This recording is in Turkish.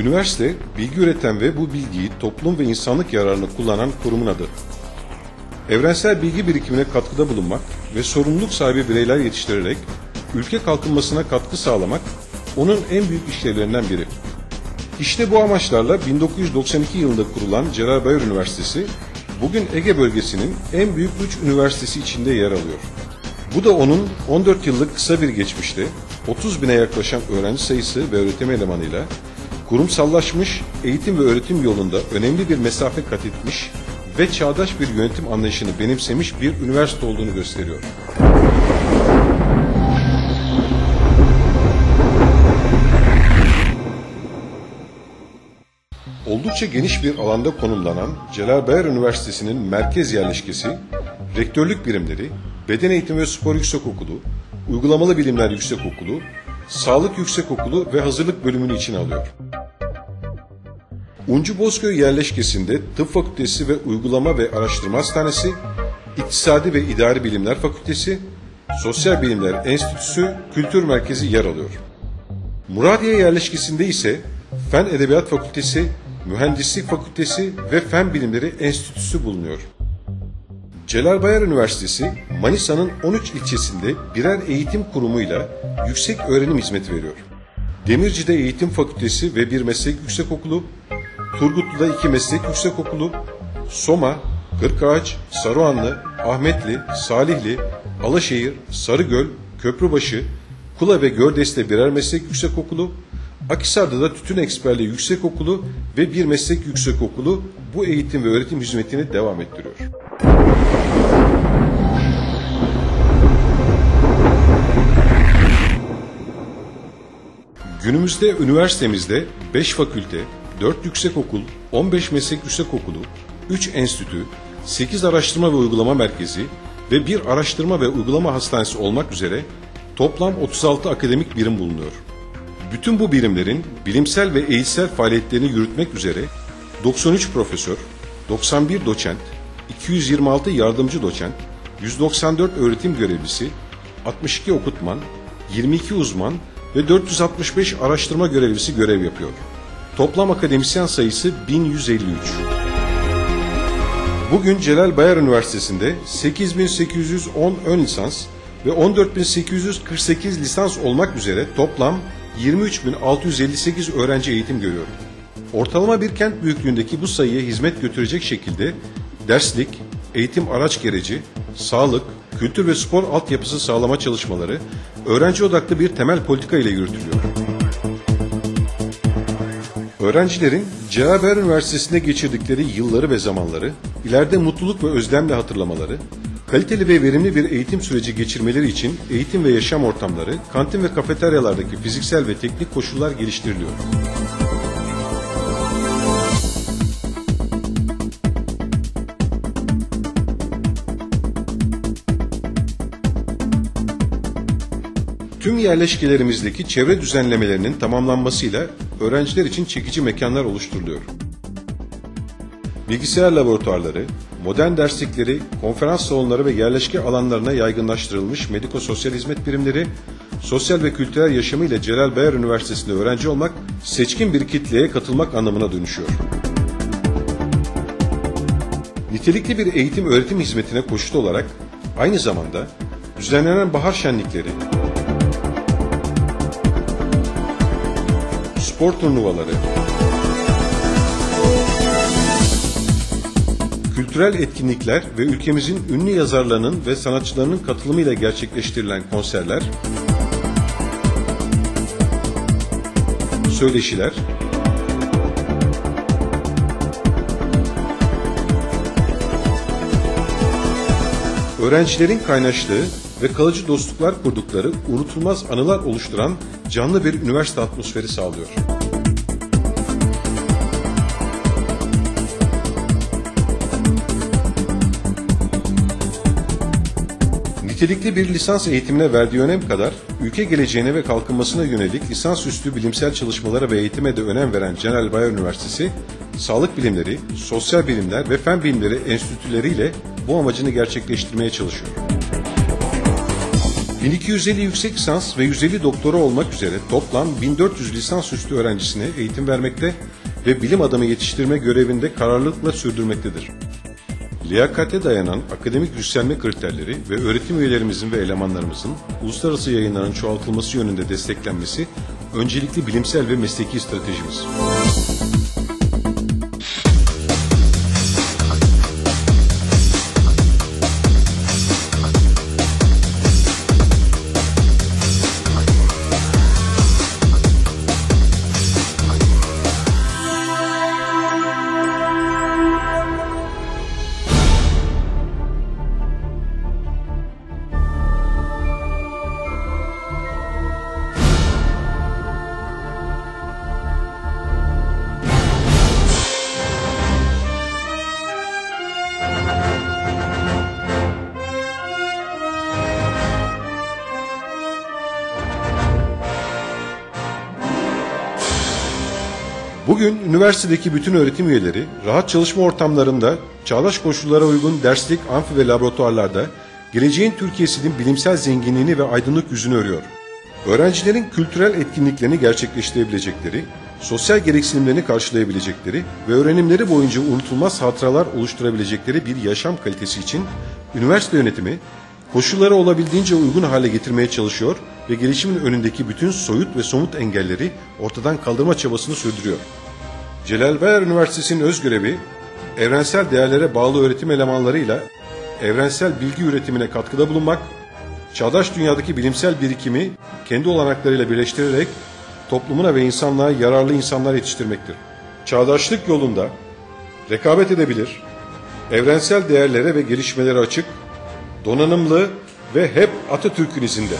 Üniversite, bilgi üreten ve bu bilgiyi toplum ve insanlık yararına kullanan kurumun adı. Evrensel bilgi birikimine katkıda bulunmak ve sorumluluk sahibi bireyler yetiştirerek ülke kalkınmasına katkı sağlamak onun en büyük işlevlerinden biri. İşte bu amaçlarla 1992 yılında kurulan Celal Bayar Üniversitesi, bugün Ege bölgesinin en büyük 3 üniversitesi içinde yer alıyor. Bu da onun 14 yıllık kısa bir geçmişte 30 bine yaklaşan öğrenci sayısı ve öğretim elemanıyla kurumsallaşmış eğitim ve öğretim yolunda önemli bir mesafe kat etmiş ve çağdaş bir yönetim anlayışını benimsemiş bir üniversite olduğunu gösteriyor. Oldukça geniş bir alanda konumlanan Celal Bayar Üniversitesi'nin merkez yerleşkesi, rektörlük birimleri, Beden Eğitimi ve Spor Yüksekokulu, Uygulamalı Bilimler Yüksekokulu, Sağlık Yüksekokulu ve Hazırlık bölümünü içine alıyor. Uncu Bozköy yerleşkesinde Tıp Fakültesi ve Uygulama ve Araştırma Hastanesi, İktisadi ve İdari Bilimler Fakültesi, Sosyal Bilimler Enstitüsü, Kültür Merkezi yer alıyor. Muradiye yerleşkesinde ise Fen Edebiyat Fakültesi, Mühendislik Fakültesi ve Fen Bilimleri Enstitüsü bulunuyor. Celal Bayar Üniversitesi, Manisa'nın 13 ilçesinde birer eğitim kurumuyla yüksek öğrenim hizmeti veriyor. Demirci'de Eğitim Fakültesi ve bir meslek yüksekokulu, Turgutlu'da iki meslek yüksekokulu, Soma, Kırkağaç, Saruhanlı, Ahmetli, Salihli, Alaşehir, Sarıgöl, Köprübaşı, Kula ve Gördes'te birer meslek yüksekokulu, Akhisar'da da Tütün Eksperliği Yüksekokulu ve bir meslek yüksekokulu bu eğitim ve öğretim hizmetini devam ettiriyor. Günümüzde üniversitemizde 5 fakülte, 4 yüksekokul, 15 meslek yüksekokulu, 3 enstitü, 8 araştırma ve uygulama merkezi ve bir araştırma ve uygulama hastanesi olmak üzere toplam 36 akademik birim bulunuyor. Bütün bu birimlerin bilimsel ve eğitsel faaliyetlerini yürütmek üzere 93 profesör, 91 doçent, 226 yardımcı doçent, 194 öğretim görevlisi, 62 okutman, 22 uzman ve 465 araştırma görevlisi görev yapıyor. Toplam akademisyen sayısı 1153. Bugün Celal Bayar Üniversitesi'nde 8810 ön lisans ve 14848 lisans olmak üzere toplam 23658 öğrenci eğitim görüyor. Ortalama bir kent büyüklüğündeki bu sayıya hizmet götürecek şekilde derslik, eğitim araç gereci, sağlık, kültür ve spor altyapısı sağlama çalışmaları öğrenci odaklı bir temel politika ile yürütülüyor. Öğrencilerin Celal Üniversitesi'nde geçirdikleri yılları ve zamanları, ileride mutluluk ve özlemle hatırlamaları, kaliteli ve verimli bir eğitim süreci geçirmeleri için eğitim ve yaşam ortamları, kantin ve kafeteryalardaki fiziksel ve teknik koşullar geliştiriliyor. Tüm yerleşkelerimizdeki çevre düzenlemelerinin tamamlanmasıyla öğrenciler için çekici mekanlar oluşturuluyor. Bilgisayar laboratuvarları, modern derslikleri, konferans salonları ve yerleşke alanlarına yaygınlaştırılmış mediko-sosyal hizmet birimleri, sosyal ve kültürel yaşamı ile Celal Bayar Üniversitesi'nde öğrenci olmak, seçkin bir kitleye katılmak anlamına dönüşüyor. Nitelikli bir eğitim öğretim hizmetine koşut olarak aynı zamanda düzenlenen bahar şenlikleri, spor turnuvaları, kültürel etkinlikler ve ülkemizin ünlü yazarlarının ve sanatçılarının katılımıyla gerçekleştirilen konserler, söyleşiler, öğrencilerin kaynaştığı ve kalıcı dostluklar kurdukları unutulmaz anılar oluşturan canlı bir üniversite atmosferi sağlıyor. Nitelikli bir lisans eğitimine verdiği önem kadar ülke geleceğine ve kalkınmasına yönelik lisansüstü bilimsel çalışmalara ve eğitime de önem veren Celal Bayar Üniversitesi, sağlık bilimleri, sosyal bilimler ve fen bilimleri enstitüleriyle bu amacını gerçekleştirmeye çalışıyor. 1250 yüksek lisans ve 150 doktora olmak üzere toplam 1400 lisansüstü öğrencisine eğitim vermekte ve bilim adamı yetiştirme görevinde kararlılıkla sürdürmektedir. Liyakate dayanan akademik yükselme kriterleri ve öğretim üyelerimizin ve elemanlarımızın uluslararası yayınların çoğaltılması yönünde desteklenmesi öncelikli bilimsel ve mesleki stratejimiz. Bugün üniversitedeki bütün öğretim üyeleri rahat çalışma ortamlarında, çağdaş koşullara uygun derslik, amfi ve laboratuvarlarda geleceğin Türkiye'sinin bilimsel zenginliğini ve aydınlık yüzünü örüyor. Öğrencilerin kültürel etkinliklerini gerçekleştirebilecekleri, sosyal gereksinimlerini karşılayabilecekleri ve öğrenimleri boyunca unutulmaz hatıralar oluşturabilecekleri bir yaşam kalitesi için üniversite yönetimi koşulları olabildiğince uygun hale getirmeye çalışıyor ve gelişimin önündeki bütün soyut ve somut engelleri ortadan kaldırma çabasını sürdürüyor. Celal Bayar Üniversitesi'nin öz görevi, evrensel değerlere bağlı öğretim elemanlarıyla evrensel bilgi üretimine katkıda bulunmak, çağdaş dünyadaki bilimsel birikimi kendi olanaklarıyla birleştirerek toplumuna ve insanlığa yararlı insanlar yetiştirmektir. Çağdaşlık yolunda rekabet edebilir, evrensel değerlere ve gelişmelere açık, donanımlı ve hep Atatürk'ün izinde.